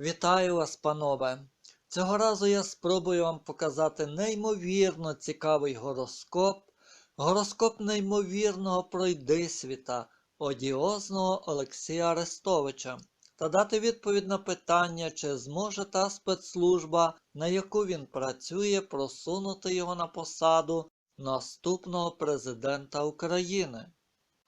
Вітаю вас, панове! Цього разу я спробую вам показати неймовірно цікавий гороскоп, гороскоп неймовірного пройдисвіта, одіозного Олексія Арестовича, та дати відповідь на питання, чи зможе та спецслужба, на яку він працює, просунути його на посаду наступного президента України.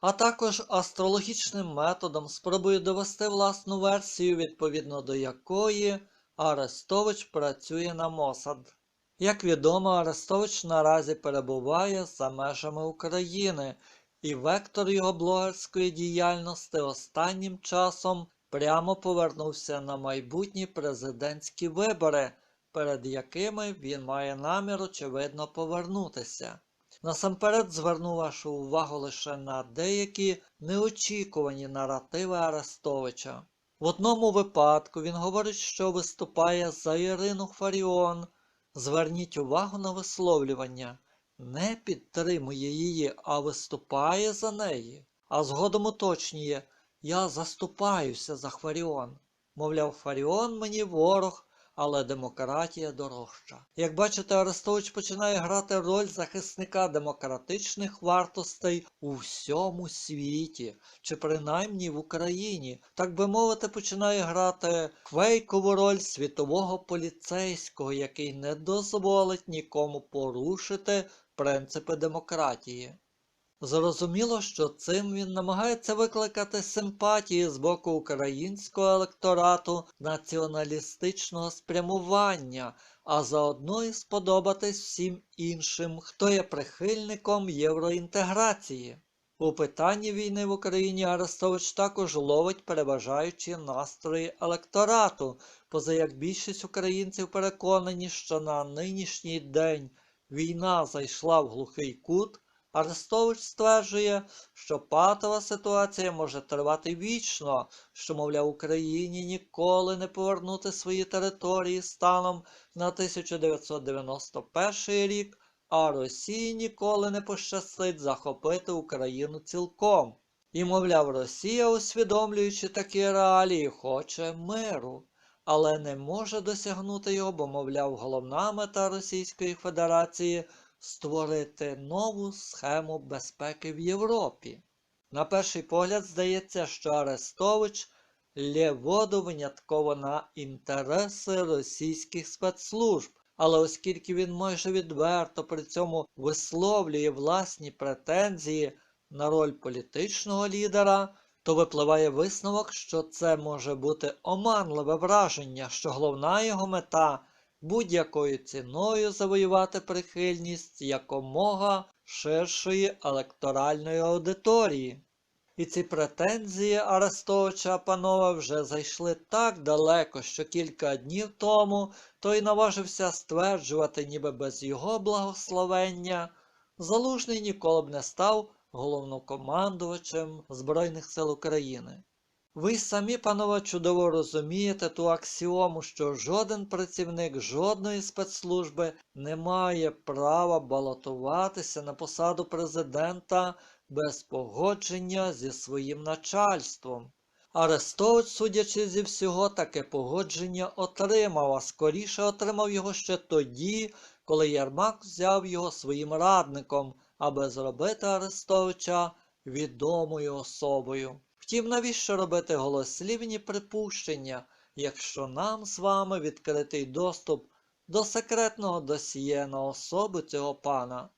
А також астрологічним методом спробую довести власну версію, відповідно до якої Арестович працює на Мосад. Як відомо, Арестович наразі перебуває за межами України, і вектор його блогерської діяльності останнім часом прямо повернувся на майбутні президентські вибори, перед якими він має намір, очевидно, повернутися. Насамперед зверну вашу увагу лише на деякі неочікувані наративи Арестовича. В одному випадку він говорить, що виступає за Ірину Фаріон. Зверніть увагу на висловлювання. Не підтримує її, а виступає за неї. А згодом уточнює Я заступаюся за Фаріон. Мовляв, Фаріон мені ворог, але демократія дорожча. Як бачите, Арестович починає грати роль захисника демократичних вартостей у всьому світі, чи принаймні в Україні, так би мовити, починає грати фейкову роль світового поліцейського, який не дозволить нікому порушити принципи демократії. Зрозуміло, що цим він намагається викликати симпатії з боку українського електорату націоналістичного спрямування, а заодно і сподобатись всім іншим, хто є прихильником євроінтеграції. У питанні війни в Україні Арестович також ловить переважаючі настрої електорату, поза як більшість українців переконані, що на нинішній день війна зайшла в глухий кут. Арестович стверджує, що патова ситуація може тривати вічно, що, мовляв, Україні ніколи не повернути свої території станом на 1991 рік, а Росії ніколи не пощастить захопити Україну цілком. І, мовляв, Росія, усвідомлюючи такі реалії, хоче миру, але не може досягнути його, бо, мовляв, головна мета Російської Федерації – створити нову схему безпеки в Європі. На перший погляд здається, що Арестович лє воду винятково на інтереси російських спецслужб, але оскільки він майже відверто при цьому висловлює власні претензії на роль політичного лідера, то випливає висновок, що це може бути оманливе враження, що головна його мета будь-якою ціною завоювати прихильність якомога ширшої електоральної аудиторії. І ці претензії Арестовича панова вже зайшли так далеко, що кілька днів тому той наважився стверджувати, ніби без його благословення Залужний ніколи б не став головнокомандувачем Збройних сил України. Ви самі, панове, чудово розумієте ту аксіому, що жоден працівник жодної спецслужби не має права балотуватися на посаду президента без погодження зі своїм начальством. Арестович, судячи зі всього, таке погодження отримав, а скоріше отримав його ще тоді, коли Ярмак взяв його своїм радником, аби зробити Арестовича відомою особою. Втім, навіщо робити голослівні припущення, якщо нам з вами відкритий доступ до секретного досьє на особу цього пана?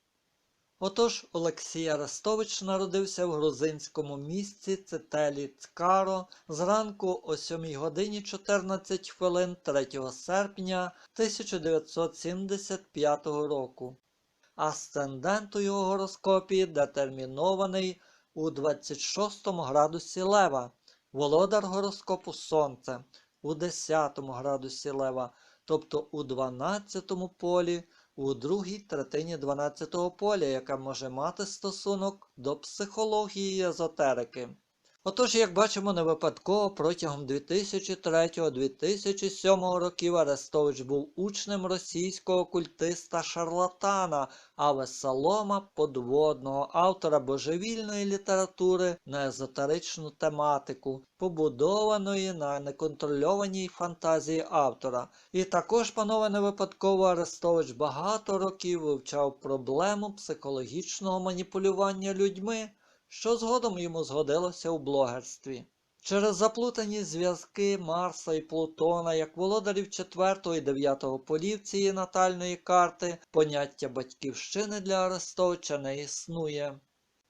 Отож, Олексій Арестович народився в грузинському місті Цетелі Цкаро зранку о 7 годині 14 хвилин 3 серпня 1975 року. Асцендент у його гороскопі детермінований у 26 градусі Лева, володар гороскопу Сонце у 10 градусі Лева, тобто у 12 полі, у другій третині 12 поля, яка може мати стосунок до психології і езотерики. Отож, як бачимо, не випадково протягом 2003-2007 років Арестович був учнем російського культиста шарлатана Авесалома Подводного, автора божевільної літератури на езотеричну тематику, побудованої на неконтрольованій фантазії автора. І також, панове, не випадково Арестович багато років вивчав проблему психологічного маніпулювання людьми що згодом йому згодилося у блогерстві. Через заплутані зв'язки Марса і Плутона, як володарів 4 і 9 полів цієї натальної карти, поняття батьківщини для Арестовича не існує.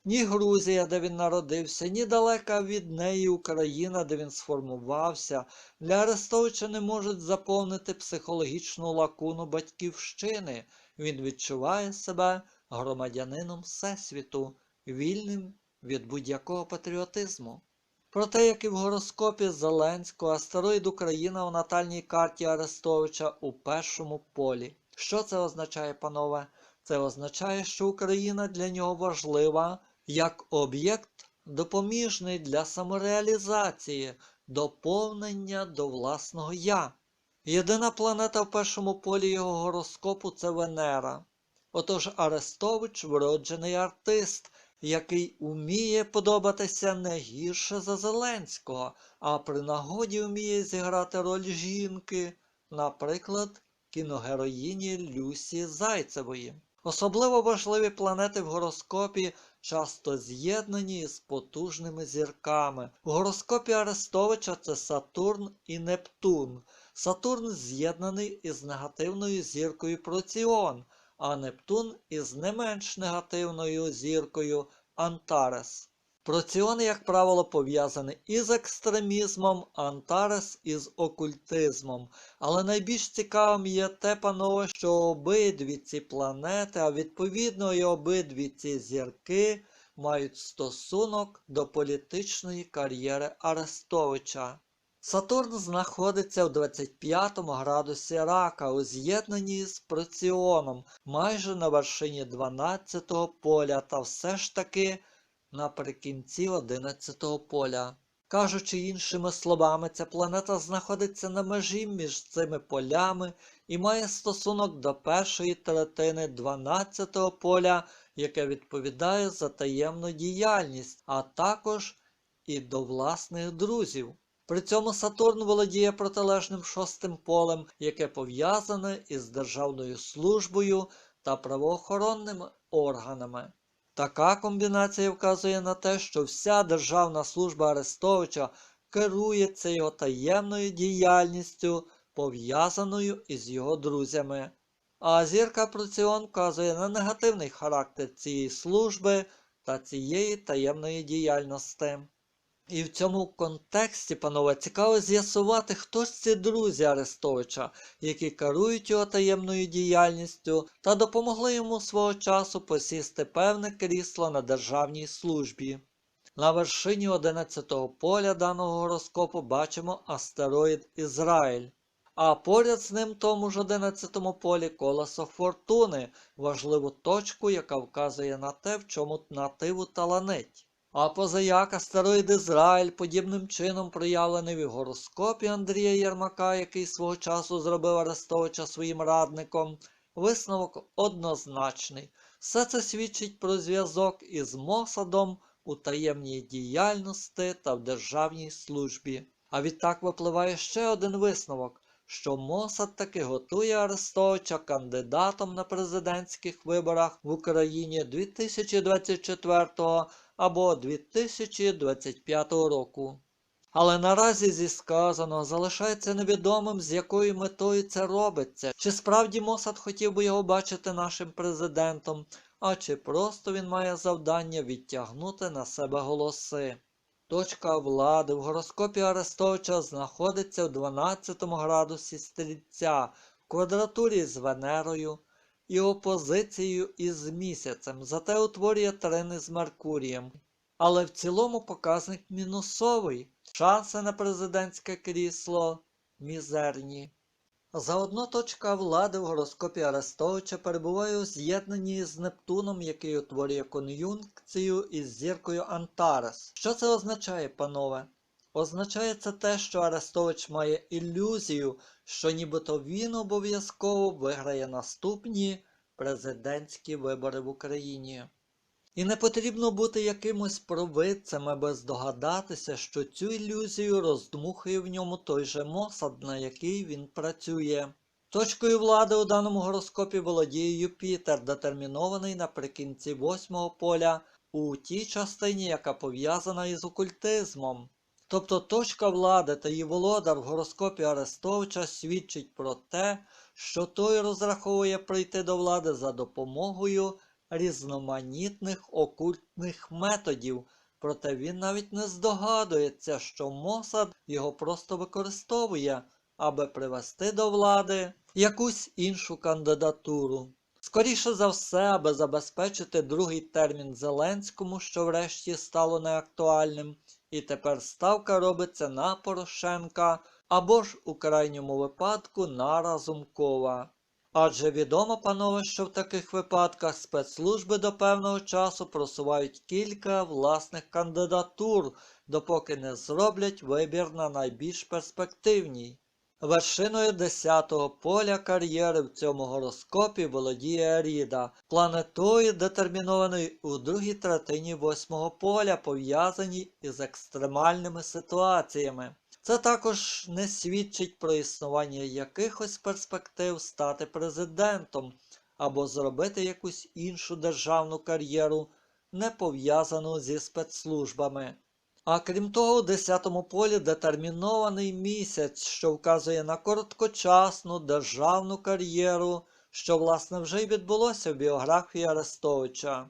Ні Грузія, де він народився, ні далека від неї Україна, де він сформувався, для Арестовича не можуть заповнити психологічну лакуну батьківщини. Він відчуває себе громадянином Всесвіту, вільним від будь-якого патріотизму. Проте, як і в гороскопі Зеленського, астероїд Україна в натальній карті Арестовича у першому полі. Що це означає, панове? Це означає, що Україна для нього важлива як об'єкт допоміжний для самореалізації, доповнення до власного я. Єдина планета в першому полі його гороскопу це Венера. Отож Арестович вроджений артист, який уміє подобатися не гірше за Зеленського, а при нагоді вміє зіграти роль жінки, наприклад, кіногероїні Люсі Зайцевої. Особливо важливі планети в гороскопі часто з'єднані з потужними зірками. В гороскопі Арестовича це Сатурн і Нептун. Сатурн з'єднаний із негативною зіркою Проціон, а Нептун із не менш негативною зіркою Антарес. Проціон, як правило, пов'язаний із екстремізмом, Антарес із окультизмом. Але найбільш цікавим є те, панове, що обидві ці планети, а відповідно і обидві ці зірки мають стосунок до політичної кар'єри Арестовича. Сатурн знаходиться в 25 градусі рака у з'єднанні з Проціоном майже на вершині 12-го поля та все ж таки наприкінці 11-го поля. Кажучи іншими словами, ця планета знаходиться на межі між цими полями і має стосунок до першої третини 12-го поля, яке відповідає за таємну діяльність, а також і до власних друзів. При цьому Сатурн володіє протилежним шостим полем, яке пов'язане із державною службою та правоохоронними органами. Така комбінація вказує на те, що вся державна служба Арестовича керується його таємною діяльністю, пов'язаною із його друзями. А зірка Проціон вказує на негативний характер цієї служби та цієї таємної діяльності. І в цьому контексті, панове, цікаво з'ясувати, хто ж ці друзі Арестовича, які керують його таємною діяльністю та допомогли йому свого часу посісти певне крісло на державній службі. На вершині 11-го поля даного гороскопу бачимо астероїд Ізраїль. А поряд з ним тому ж 11-му полі колесо фортуни, важливу точку, яка вказує на те, в чому нативу таланить. А позаяк астероїд Ізраїль подібним чином проявлений в гороскопі Андрія Єрмака, який свого часу зробив Арестовича своїм радником, висновок однозначний. Все це свідчить про зв'язок із Мосадом у таємній діяльності та в державній службі. А відтак випливає ще один висновок, що Мосад таки готує Арестовича кандидатом на президентських виборах в Україні 2024 або 2025 року. Але наразі зі сказаного залишається невідомим, з якою метою це робиться, чи справді Мосад хотів би його бачити нашим президентом, а чи просто він має завдання відтягнути на себе голоси. Точка влади в гороскопі Арестовича знаходиться в 12 градусі стрільця в квадратурі з Венерою і опозицією із місяцем, зате утворює трини з Меркурієм. Але в цілому показник мінусовий. Шанси на президентське крісло мізерні. Заодно точка влади в гороскопі Арестовича перебуває у з'єднанні з Нептуном, який утворює кон'юнкцію із зіркою Антарес. Що це означає, панове? Означає це те, що Арестович має ілюзію, що нібито він обов'язково виграє наступні президентські вибори в Україні. І не потрібно бути якимось провидцем, аби здогадатися, що цю ілюзію роздмухує в ньому той же Мосад, на який він працює. Точкою влади у даному гороскопі володіє Юпітер, детермінований наприкінці восьмого поля у тій частині, яка пов'язана із окультизмом. Тобто точка влади та її володар в гороскопі Арестовича свідчить про те, що той розраховує прийти до влади за допомогою різноманітних окультних методів, проте він навіть не здогадується, що Мосад його просто використовує, аби привести до влади якусь іншу кандидатуру. Скоріше за все, аби забезпечити другий термін Зеленському, що врешті стало неактуальним, і тепер ставка робиться на Порошенка або ж у крайньому випадку на Разумкова. Адже відомо, панове, що в таких випадках спецслужби до певного часу просувають кілька власних кандидатур, допоки не зроблять вибір на найбільш перспективній. Вершиною 10-го поля кар'єри в цьому гороскопі володіє Ріда, планетою, детермінованою у другій третині восьмого поля, пов'язаній із екстремальними ситуаціями. Це також не свідчить про існування якихось перспектив стати президентом або зробити якусь іншу державну кар'єру, не пов'язану зі спецслужбами. А крім того, у 10-му полі детермінований місяць, що вказує на короткочасну державну кар'єру, що власне вже й відбулося в біографії Арестовича.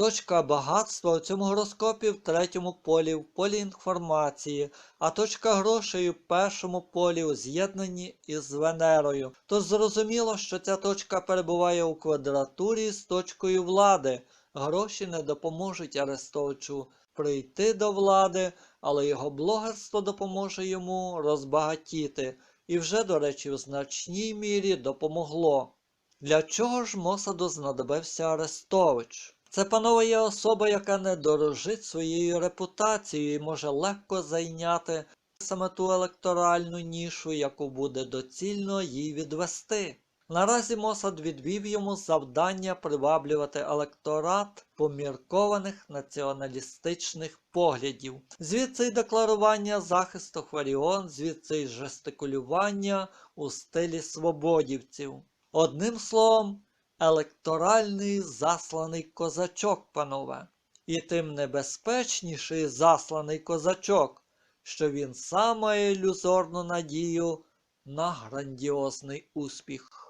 Точка багатства у цьому гороскопі в третьому полі в полі інформації, а точка грошей у першому полі у з'єднанні із Венерою. Тож зрозуміло, що ця точка перебуває у квадратурі з точкою влади. Гроші не допоможуть Арестовичу прийти до влади, але його блогерство допоможе йому розбагатіти. І вже, до речі, в значній мірі допомогло. Для чого ж Мосаду знадобився Арестович? Це панове є особа, яка не дорожить своєю репутацією і може легко зайняти саме ту електоральну нішу, яку буде доцільно їй відвести. Наразі Мосад відвів йому завдання приваблювати електорат поміркованих націоналістичних поглядів. Звідси й декларування захисту Хваріон, звідси й жестикулювання у стилі свободівців. Одним словом, електоральний засланий козачок, панове. І тим небезпечніший засланий козачок, що він сам має ілюзорну надію на грандіозний успіх.